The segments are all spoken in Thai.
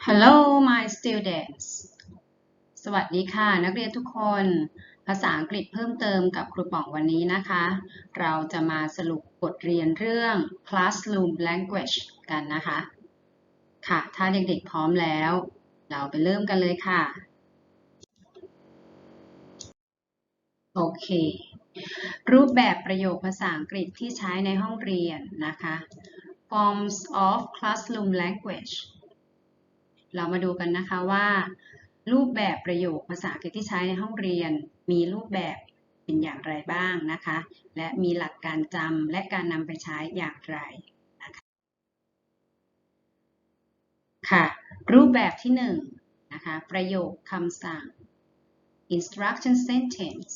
Hello my students สวัสดีค่ะ นักเรียนทุกคน ภาษาอังกฤษเพิ่มเติมกับครูป๋องวันนี้นะคะ เราจะมาสรุปบทเรียนเรื่อง classroom language กันนะคะ ค่ะ ถ้าเด็กๆพร้อมแล้ว เราไปเริ่มกันเลยค่ะ โอเค รูปแบบประโยคภาษาอังกฤษที่ใช้ในห้องเรียนนะคะ forms of classroom language เรามาดูกันนะคะว่า รูปแบบประโยคภาษาอังกฤษที่ใช้ในห้องเรียน มีรูปแบบเป็นอย่างไรบ้างนะคะ และมีหลักการจำและการนำไปใช้อย่างไรนะคะค่ะ รูปแบบที่หนึ่งนะคะประโยคคำสั่ง instruction sentence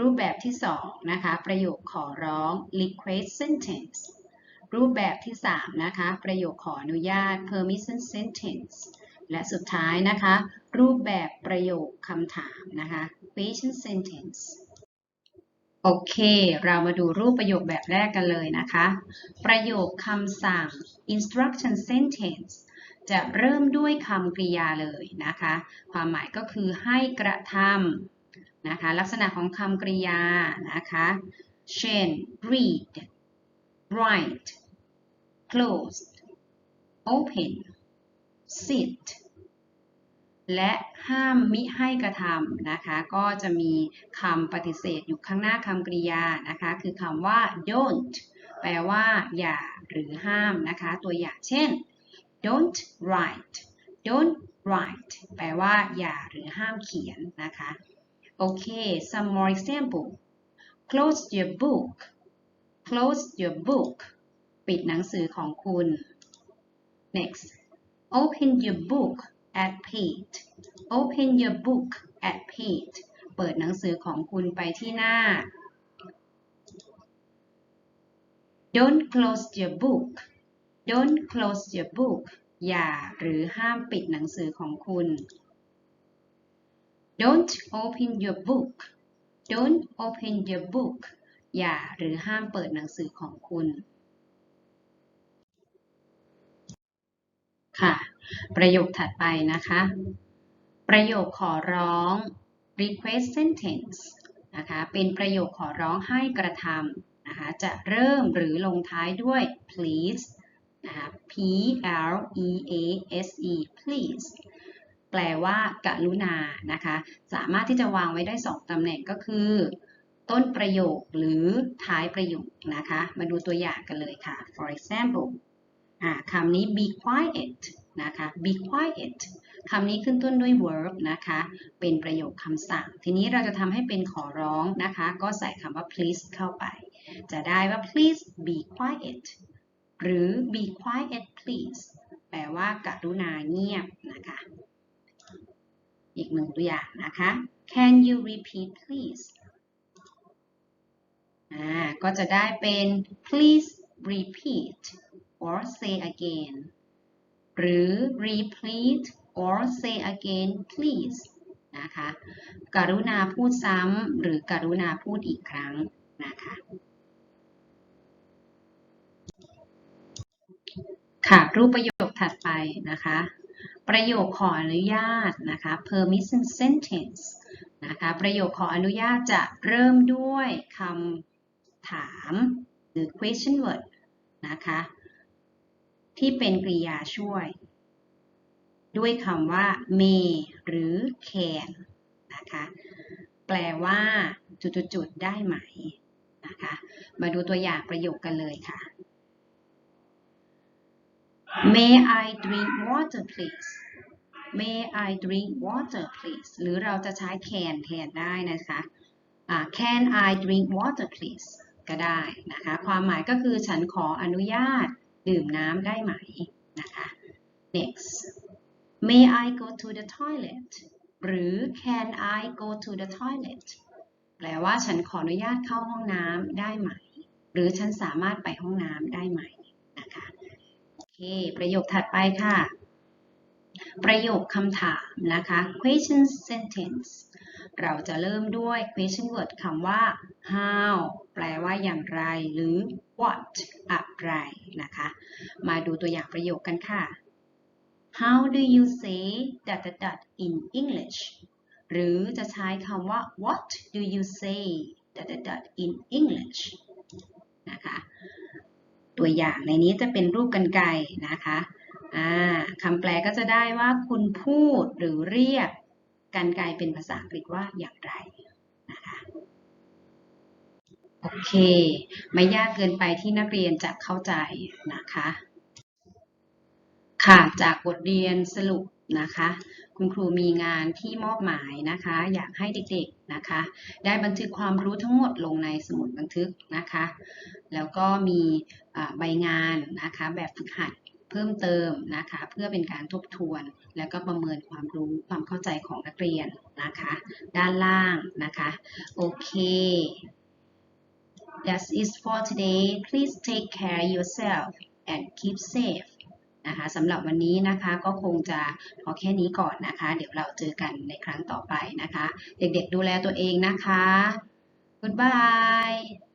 รูปแบบที่สองนะคะประโยคขอร้อง request sentence รูปแบบที่ 3 นะคะ ประโยคขออนุญาต permission sentence และสุดท้ายนะคะ รูปแบบประโยคคำถามนะคะ question sentence โอเค เรามาดูรูปประโยคแบบแรกกันเลยนะคะ ประโยคคำสั่ง instruction sentence จะเริ่มด้วยคำกริยาเลยนะคะ ความหมายก็คือให้กระทำนะคะ ลักษณะของคำกริยานะคะ เช่น read write close open sit และห้ามมิให้กระทำนะคะ ก็จะมีคำปฏิเสธอยู่ข้างหน้าคำกริยานะคะ คือคำว่า don't แปลว่า อย่าหรือห้ามนะคะ ตัวอย่างเช่น don't write don't write แปลว่า อย่าหรือห้ามเขียนนะคะ โอเค some more example close your book close your book ปิดหนังสือของคุณ next open your book at page open your book at page เปิดหนังสือของคุณไปที่หน้า don't close your book don't close your book อย่าหรือห้ามปิดหนังสือของคุณ don't open your book don't open your book อย่าหรือห้ามเปิดหนังสือของคุณ ค่ะ ประโยคถัดไปนะคะ ประโยคขอร้อง request sentence นะคะเป็นประโยคขอร้องให้กระทำนะคะจะเริ่มหรือลงท้ายด้วย please นะคะ p l e a s e please แปลว่ากรุณานะคะ สามารถที่จะวางไว้ได้ 2ตำแหน่งก็คือ ต้นประโยคหรือท้ายประโยคนะคะ มาดูตัวอย่างกันเลยค่ะ for example คำนี้ be quiet นะคะ be quiet คำนี้ขึ้นต้นด้วย verb นะคะ เป็นประโยคคำสั่ง ทีนี้เราจะทำให้เป็นขอร้องนะคะ ก็ใส่คำว่า please เข้าไป จะได้ว่า please be quiet หรือ be quiet please แปลว่ากรุณาเงียบนะคะ อีกหนึ่งตัวอย่างนะคะ can you repeat please อ่า ก็จะได้เป็น please repeat or say again หรือ repeat or say again please นะคะกรุณาพูดซ้ำหรือกรุณาพูดอีกครั้งนะคะค่ะรูปประโยคถัดไปนะคะ ประโยคขออนุญาตนะคะ permission sentence นะคะประโยคขออนุญาตจะเริ่มด้วยคำถามหรือ question word นะคะ ที่เป็นกริยาช่วย ด้วยคำว่า may หรือ can นะคะ แปลว่าจุดๆได้ไหมนะคะ มาดูตัวอย่างประโยคกันเลยค่ะ May I drink water please May I drink water please หรือเราจะใช้ can แทนได้นะคะ Can I drink water please ก็ได้นะคะ ความหมายก็คือฉันขออนุญาต ดื่มน้ำได้ไหมนะคะ next May I go to the toilet หรือ Can I go to the toilet แปลว่าฉันขออนุญาตเข้าห้องน้ำได้ไหม หรือฉันสามารถไปห้องน้ำได้ไหมนะคะโอเค ประโยคถัดไปค่ะ ประโยคคำถามนะคะ question sentence เราจะเริ่มด้วย question word คำว่า how แปลว่าอย่างไร หรือ what อะไรนะคะ มาดูตัวอย่างประโยคกันค่ะ how do you say that that that in English หรือจะใช้คำว่า what do you say that that that in English นะคะตัวอย่างในนี้จะเป็นรูปกันไกรนะคะคำแปลก็จะได้ว่าคุณพูดหรือเรียก กันไกรเป็นภาษาอังกฤษว่าอย่างไรนะคะโอเค ไม่ยากเกินไปที่นักเรียนจะเข้าใจนะคะ ค่ะจากบทเรียนสรุปนะคะ คุณครูมีงานที่มอบหมายนะคะ อยากให้เด็กๆนะคะ ได้บันทึกความรู้ทั้งหมดลงในสมุดบันทึกนะคะ แล้วก็มีใบงานนะคะแบบฝึกหัด เพิ่มเติมนะคะ เพื่อเป็นการทบทวน แล้วก็ประเมินความรู้ความเข้าใจของนักเรียนนะคะ ด้านล่างนะคะโอเค that it for today. Please take care yourself and keep safe. นะคะสำหรับวันนี้นะคะก็คงจะพอแค่นี้ก่อนนะคะ เดี๋ยวเราเจอกันในครั้งต่อไปนะคะ เด็กๆดูแลตัวเองนะคะ Goodbye